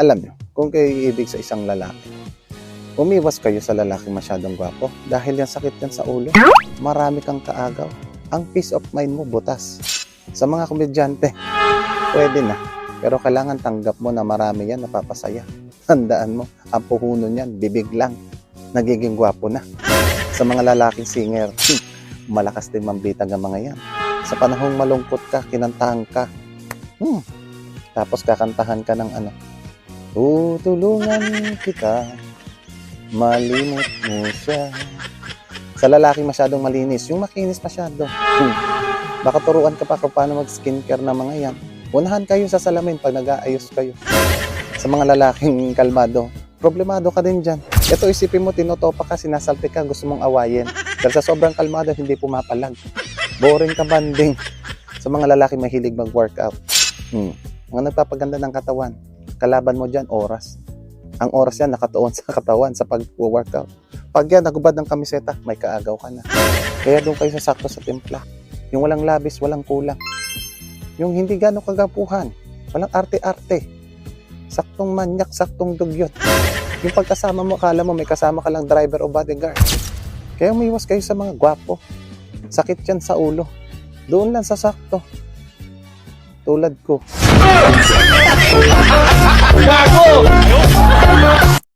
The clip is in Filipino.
Alam nyo, kung kayo iibig sa isang lalaki, umiwas kayo sa lalaki masyadong gwapo dahil yan sakit yan sa ulo. Marami kang kaagaw. Ang peace of mind mo butas. Sa mga komedyante, pwede na. Pero kailangan tanggap mo na marami yan napapasaya. Tandaan mo, ang puhuno niyan, bibig lang. Nagiging gwapo na. Sa mga lalaking singer, malakas din mambitag ang mga yan. Sa panahong malungkot ka, kinantahan ka. Hmm. Tapos kakantahan ka ng ano, Tutulungan kita, malimot mo siya. Sa lalaki masyadong malinis, yung makinis masyado. Hmm. Baka turuan ka pa kung paano mag-skincare na mga yan. Unahan kayo sa salamin pag nag-aayos kayo. Sa mga lalaking kalmado, problemado ka din dyan. Ito isipin mo, tinotopa ka, sinasalpi ka, gusto mong awayin. Pero sa sobrang kalmado, hindi pumapalag. Boring ka banding. Sa mga lalaki mahilig mag-workout. Hmm. Mga nagpapaganda ng katawan. Kalaban mo dyan, oras. Ang oras yan nakatuon sa katawan sa pag-workout. Pag yan, nagubad ng kamiseta, may kaagaw ka na. Kaya doon kayo sa sakto sa timpla. Yung walang labis, walang kulang. Yung hindi gano'ng kagapuhan. Walang arte-arte. Saktong manyak, saktong dugyot. Yung pagkasama mo, akala mo may kasama ka lang driver o bodyguard. Kaya umiwas kayo sa mga gwapo. Sakit yan sa ulo. Doon lang sa sakto. Tulad ko.